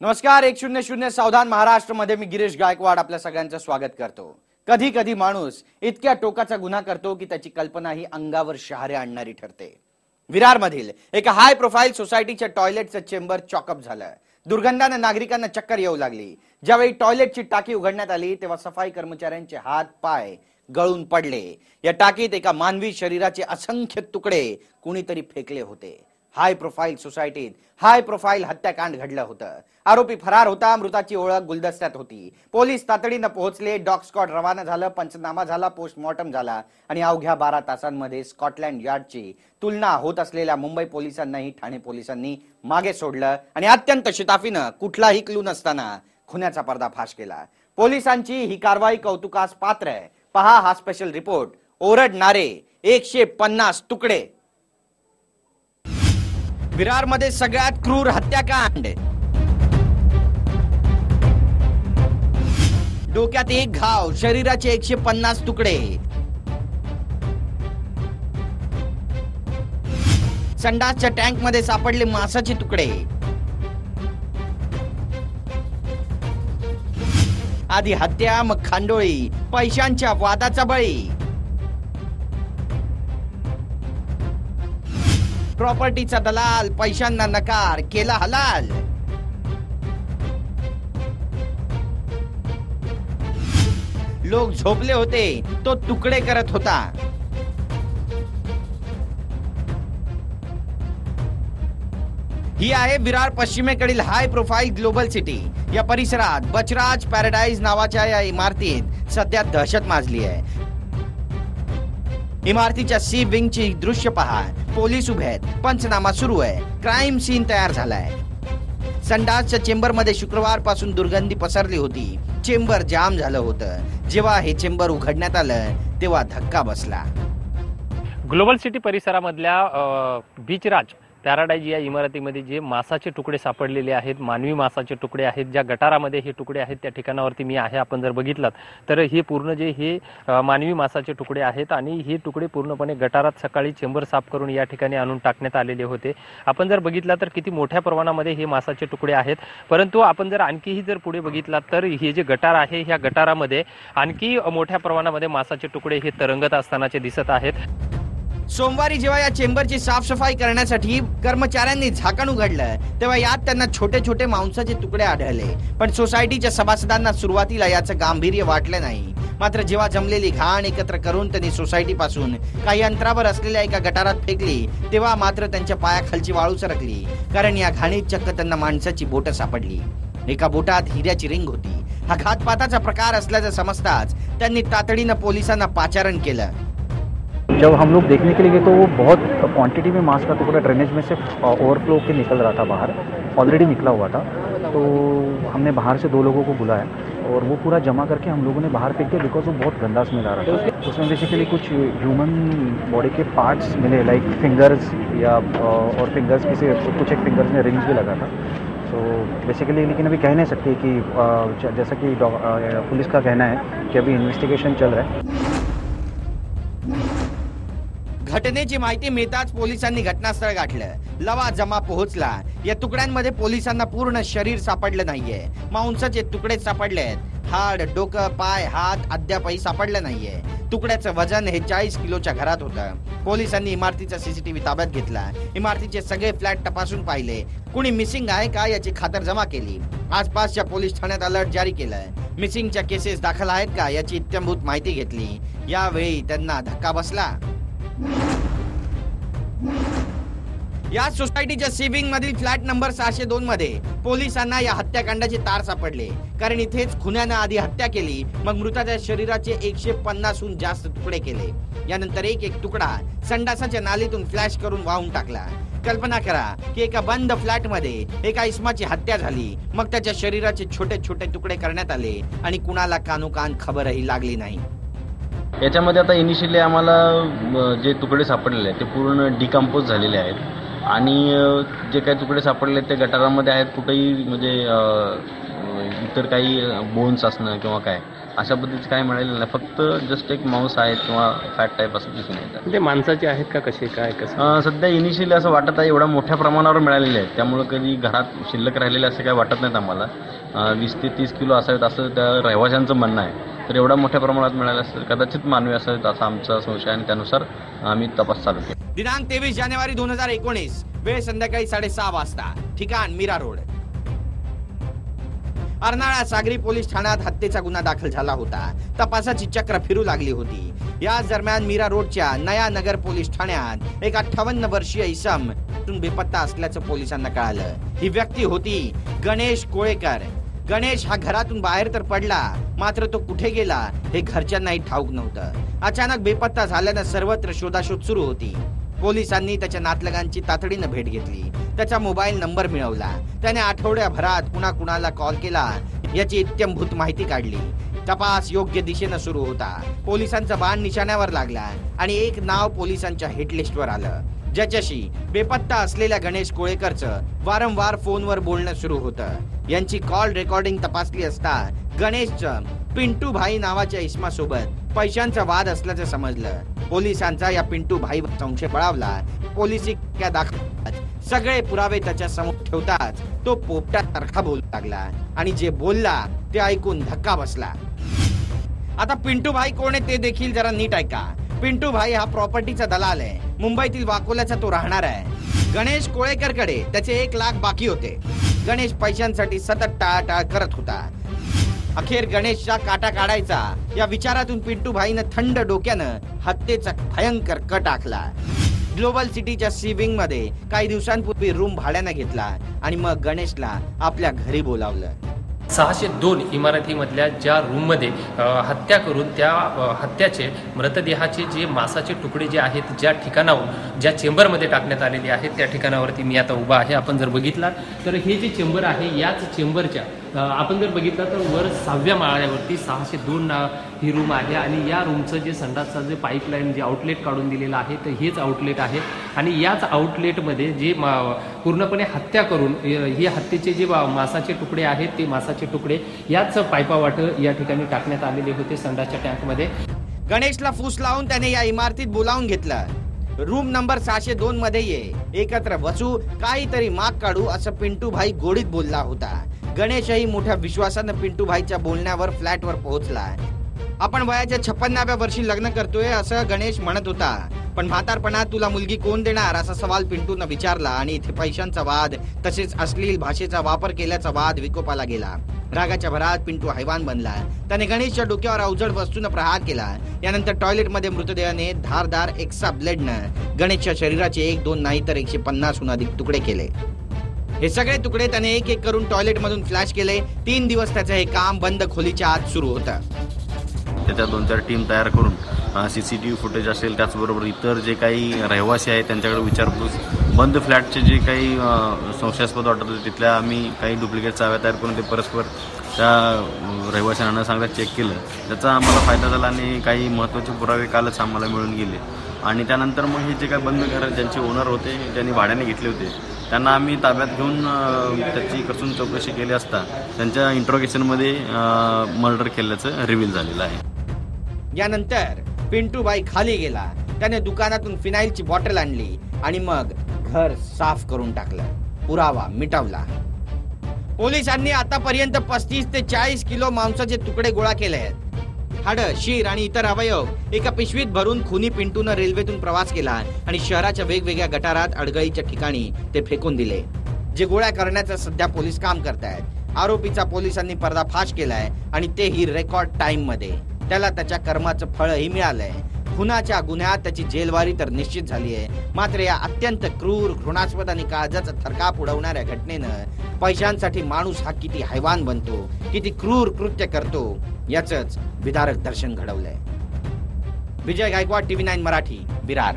नमस्कार एक शून्य शून्य सावधान महाराष्ट्रमध्ये मी गिरीश गायकवाड आपल्या सगळ्यांचं स्वागत करतो. कधी कधी माणूस इतक्या टोकाचा गुन्हा करतो की त्याची कल्पना ही अंगावर शहारे आणणारी ठरते. विरारमधील एका हाय प्रोफाईल सोसायटीच्या टॉयलेटचं चेंबर चॉकअप झालं. दुर्गंधानं नागरिकांना चक्कर येऊ लागली. ज्यावेळी टॉयलेटची टाकी उघडण्यात आली तेव्हा सफाई कर्मचाऱ्यांचे हात पाय गळून पडले. या टाकीत एका मानवी शरीराचे असंख्य तुकडे कुणीतरी फेकले होते. हाय प्रोफाईल सोसायटीत हाय प्रोफाईल हत्याकांड घडलं होतं. आरोपी फरार होता मृताची ओळख गुलदस्त्यात होती. पोलीस तातडीनं पोहोचले डॉग स्कॉट रवाना झालं पंचनामा झाला पोस्टमॉर्टम झाला आणि अवघ्या बारा तासांमध्ये स्कॉटलँड यार्डची तुलना होत असलेल्या मुंबई पोलिसांनाही ठाणे पोलिसांनी मागे सोडलं आणि अत्यंत शिताफीनं कुठलाही क्लू नसताना खुन्याचा पर्दाफाश केला. पोलिसांची ही कारवाई कौतुकास पात्र आहे. पहा हा स्पेशल रिपोर्ट ओरडणारे एकशे पन्नास तुकडे. विरारमध्ये सगळ्यात क्रूर हत्याकांड. डोक्यात एक घाव शरीराचे एकशे पन्नास तुकडे. संडासच्या टँकमध्ये सापडले मांसाचे तुकडे. आधी हत्या मग खांडोळी पैशांच्या वादाचा बळी. प्रॉपर्टीचा दलाल पैशांना नकार केला हलाल. लोक झोपले होते तो तुकडे करत होता. ही आहे विरार पश्चिमेकडील हाय प्रोफाईल ग्लोबल सिटी या परिसरात बचराज पॅराडाईज नावाच्या या इमारतीत सध्या दहशत माजली आहे. इमारतीच्या सी विंगची दृश्य पहा. पोलीस उभे आहेत. पंचनामा सुरू आहे. क्राईम सीन तयार झालाय. संडासच्या चेंबरमध्ये शुक्रवारपासून दुर्गंधी पसरली होती. चेंबर जाम झालं होतं. जेव्हा हे चेंबर उघडण्यात आलं तेव्हा धक्का बसला. ग्लोबल सिटी परिसरामधल्या बीचराज पॅराडाईज या इमारतीमध्ये जे मासाचे तुकडे सापडलेले आहेत मानवी मासाचे तुकडे आहेत ज्या गटारामध्ये हे तुकडे आहेत त्या ठिकाणावरती मी आहे आपण जर बघितलात तर हे पूर्ण जे हे मानवी मासाचे तुकडे आहेत आणि हे तुकडे पूर्णपणे गटारात सकाळी चेंबर साफ करून या ठिकाणी आणून टाकण्यात आलेले होते. आपण जर बघितला तर किती मोठ्या प्रमाणामध्ये हे मासाचे तुकडे आहेत. परंतु आपण जर आणखीही जर पुढे बघितलात तर हे जे गटार आहे ह्या गटारामध्ये आणखी मोठ्या प्रमाणामध्ये मासाचे तुकडे हे तरंगत असतानाचे दिसत आहेत. सोमवारी जेव्हा या चेंबरची साफसफाई करण्यासाठी कर्मचाऱ्यांनी झाकण उघडलं तेव्हा यात त्यांना छोटे छोटे मांसाचे तुकडे आढळले. पण सोसायटीच्या सभासदांना सुरुवातीला याचं गांभीर्य वाटलं नाही. मात्र जेव्हा जमलेली घाण एकत्र करून त्यांनी सोसायटी पासून काही अंतरावर असलेल्या एका गटारात फेकली तेव्हा मात्र त्यांच्या पायाखालची वाळू सरकली कारण या घाणीत चक्क त्यांना माणसाची बोट सापडली. एका बोटात हिऱ्याची रिंग होती. हा घातपाताचा प्रकार असल्याचं समजताच त्यांनी तातडीनं पोलिसांना पाचारण केलं. जब हम लोग देखने के लिए गए तो वो बहुत क्वांटिटी में मांस का टुकड़ा ड्रेनेज में से ओवरफ्लो के निकल रहा था बाहर ऑलरेडी निकला हुआ था। तो हमने बाहर से दो लोगों को बुलाया और वो पूरा जमा करके हम लोगों ने बाहर फेंक दिया बिकॉज़ वो बहुत गंदा स्मेल आ रहा था। उसमें बेसिकली कुछ ह्यूमन बॉडी के पार्ट्स मिले लाइक फिंगर्स या और फिंगर्स किसी, कुछ एक फिंगर्स में रिंग्स भी लगा था। तो बेसिकली लेकिन अभी कह नहीं सकते कि जैसा कि पुलिस का कहना है कि अभी इन्वेस्टिगेशन चल रहा है। घटनेची माहिती मिळताच पोलिसांनी घटनास्थळ गाठलं. लवा जमा पोहोचला. या तुकड्यांमध्ये पोलिसांना पूर्ण शरीर सापडलं नाहीये. मांसाचे तुकडे सापडले आहेत. हाड डोकं पाय हात अद्यापही सापडलं नाहीये. तुकड्याचं वजन हे चाळीस किलोच्या घरात होतं. पोलिसांनी इमारतीचा सीसीटीव्ही ताब्यात घेतला. इमारतीचे सगळे फ्लॅट तपासून पाहिले. कुणी मिसिंग आहे का याची खातर जमा केली? आसपासच्या पोलीस ठाण्यात अलर्ट जारी केलाय. मिसिंगच्या केसेस दाखल आहेत का याची इत्यंभूत माहिती घेतली. यावेळी त्यांना धक्का बसला. या सोसायटीच्या सिविंग मधील फ्लॅट नंबर सहाशे दोन मध्ये पोलिसांना या हत्याकांडाचे तार सापडले. कारण इथेच खुन्यानं आधी हत्या केली मग मृताच्या शरीराचे एकशे पन्नासहून जास्त तुकडे केले. यानंतर एक एक तुकडा संडासाच्या नालीतून फ्लॅश करून वाहून टाकला. कल्पना करा की एका बंद फ्लॅटमध्ये एका इस्माची हत्या झाली. मग त्याच्या शरीराचे छोटे छोटे तुकडे करण्यात आले आणि कुणाला कानोकान खबरही लागली नाही. याच्यामध्ये आता इनिशियली आम्हाला जे तुकडे सापडलेले आहेत ते पूर्ण डिकम्पोज झालेले आहेत. आणि जे काही तुकडे सापडले आहेत ते गटारामध्ये आहेत कुठेही म्हणजे इतर काही बोन्स असणं किंवा काय अशा पद्धतीचं काय मिळालेलं नाही. फक्त जस्ट एक मांस आहे किंवा फॅट टाईप असं दिसून येतात ते माणसाचे आहेत का कसे काय कसं? सध्या इनिशियली असं वाटत आहे एवढ्या मोठ्या प्रमाणावर मिळालेले आहेत. त्यामुळं कधी घरात शिल्लक राहिलेले असं काही वाटत नाहीत आम्हाला. वीस ते तीस किलो असावेत असं त्या रहिवाशांचं म्हणणं आहे. तर एवढ्या मोठ्या प्रमाणात मिळाले असेल कदाचित मानवी असेल असा आमचा संशय आणि त्यानुसार आम्ही तपास चालू केला. दिनांक तेवीस जानेवारी दोन हजार एकोणीस वेळ संध्याकाळी साडेसहा वाजता. ठिकाण मीरा रोड. अर्नाळा सागरी पोलीस ठाण्यात हत्येचा गुन्हा दाखल झाला होता. तपासाची चक्र फिरू लागली होती. याच दरम्यान मीरा रोडच्या नया नगर पोलीस ठाण्यात एक अठ्ठावन्न वर्षीय इसम बेपत्ता असल्याचं पोलिसांना कळालं. ही व्यक्ती होती गणेश कोळेकर. गणेश हा घरातून बाहेर तर पडला मात्र तो कुठे गेला हे घरच्यांनाही ठाऊक नव्हतं. अचानक बेपत्ता झाल्यानं सर्वत्र शोधाशोध सुरू होती. पोलिसांनी त्याच्या नातलगांची तातडीनं भेट घेतली. त्याचा मोबाईल नंबर मिळवला. त्याने आठवड्याभरात कुणा कुणाला कॉल केला याची इत्यंभूत माहिती काढली. तपास योग्य दिशेनं सुरू होता. पोलिसांचा बाण निशाण्यावर लागला आणि एक नाव पोलिसांच्या हिटलिस्टवर आलं. ज्याच्याशी बेपत्ता असलेल्या गणेश कोळेकरचं वारंवार फोनवर बोलणं सुरू होतं. यांची कॉल रेकॉर्डिंग तपासली असता गणेशचं पिंटू भाई नावाच्या इस्मासोबत पैशांचा वाद असल्याचं समजलं. पोलिसांचा या पिंटू भाई संशय बळावला. पोलिसी क्या दाखवतात सगळे पुरावे त्याच्यासमोर ठेवताच तो पोपटासारखा बोलू लागला आणि जे बोलला ते ऐकून धक्का बसला. आता पिंटू भाई कोण आहे ते देखील जरा नीट ऐका. पिंटू भाई हा प्रॉपर्टीचा दलाल आहे. मुंबईतील वाकोल्याचा तो राहणार आहे. गणेश कोळेकरकडे त्याचे एक लाख बाकी होते. गणेश पैशांसाठी सतत टाळाटाळ करत होता. अखेर गणेशचा काटा काढायचा. या विचारातून पिंटू भाईनं थंड डोक्यानं हत्येचा भयंकर कट आखला. ग्लोबल सिटीच्या सी मध्ये काही दिवसांपूर्वी रूम भाड्यानं घेतला आणि मग गणेशला आपल्या घरी बोलावलं. सहाशे दोन इमारतीमधल्या ज्या रूममध्ये हत्या करून त्या हत्याचे मृतदेहाचे जे मांसाचे तुकडे जे आहेत ज्या ठिकाणावर ज्या चेंबरमध्ये टाकण्यात आलेले आहेत त्या ठिकाणावरती मी आता उभा आहे. आपण जर बघितला तर हे जे चेंबर आहे याच चेंबरच्या आपण जर बघितलं तर वर सहाव्या माळ्यावरती सहाशे दोन ही रूम आहे आणि या रूमचं जे संडासचं जे पाईपलाईन जे आउटलेट काढून दिलेलं आहे तर हेच आउटलेट आहे. आणि याच आउटलेटमध्ये जे पूर्णपणे हत्या करून हे हत्येचे जे मासाचे तुकडे आहेत ते मासाचे तुकडे याच पाईपावाट या ठिकाणी टाकण्यात आलेले होते संडासच्या टँकमध्ये गणेशला फूस लावून त्याने या इमारतीत बोलावून घेतलं. रूम नंबर सहाशे दोन मध्ये ये. एकत्र बसू काहीतरी माग काढू असं पिंटू भाई गोडीत बोलला होता. गणेशही मोठ्या विश्वासानं पिंटू भाईच्या बोलण्यावर फ्लॅटवर पोहोचला आपण वयाच्या छप्पन्नाव्या वर्षी लग्न करतोय असं गणेश म्हणत होता. पण म्हातारपणात तुला मुलगी कोण देणार असा सवाल पिंटूनं विचारला आणि इथे पैशांचा वाद तसेच अश्लील भाषेचा वापर केल्याचा वाद विकोपाला गेला. रागाच्या भरात पिंटू हैवान बनला. त्याने गणेशच्या डोक्यावर अवजड वस्तून प्रहार केला. यानंतर टॉयलेटमध्ये मृतदेहाने धारदार एक्सा ब्लेडनं गणेशच्या शरीराचे एक दोन नाही तर एकशे पन्नासहून अधिक तुकडे केले. हे सगळे तुकडे त्याने एक एक करून टॉयलेट मधून फ्लॅश केले. तीन दिवस त्याचं हे काम बंद खोलीच्या आत सुरू होतं. त्याच्या दोन चार टीम तयार करून C C T V footage असेल त्याचबरोबर इतर जे काही रहिवासी आहेत त्यांच्याकडे विचारपूस बंद फ्लॅटचे जे काही संशयास्पद वाटत होते तिथल्या आम्ही काही डुप्लिकेट चाव्या तयार करून ते परस्पर त्या रहिवाशांना न सांगता चेक केलं. त्याचा आम्हाला फायदा झाला आणि काही महत्त्वाचे पुरावे कालच आम्हाला मिळून गेले. आणि त्यानंतर मग हे जे काही बंद घर ज्यांचे ओनर होते त्यांनी भाड्याने घेतले होते. त्यांना आम्ही ताब्यात घेऊन त्याची कसून चौकशी केली असता त्यांच्या इंट्रोगेशनमध्ये मर्डर केल्याचं रिव्हील झालेलं आहे. यानंतर पिंटूबाई खाली गेला. त्याने दुकानातून फिनाईलची बॉटल आणली आणि मग घर साफ करून टाकलं. पुरावा मिटवला. पोलिसांनी आतापर्यंत पस्तीस ते चाळीस किलो मांसाचे तुकडे गोळा केले आहेत. हाड शीर आणि इतर अवयव एका पिशवीत भरून खुनी पिंटून रेल्वेतून प्रवास केला आणि शहराच्या वेगवेगळ्या गटारात अडगळीच्या ठिकाणी ते फेकून दिले. जे गोळ्या करण्याचं सध्या पोलीस काम करतायत. आरोपीचा पोलिसांनी पर्दाफाश केलाय आणि तेही रेकॉर्ड टाइममध्ये त्याला त्याच्या कर्माचं फळही मिळालंय. खुनाच्या गुन्ह्यात त्याची जेलवारी तर निश्चित झाली आहे. मात्र या अत्यंत क्रूर घृणास्पद आणि काळजाचा थरकाप उडवणाऱ्या घटनेनं पैशांसाठी माणूस हा किती हैवान बनतो किती क्रूर कृत्य करतो याच विदारक दर्शन घडवलंय. Vijay Gaikwad TV nine Marathi Virar.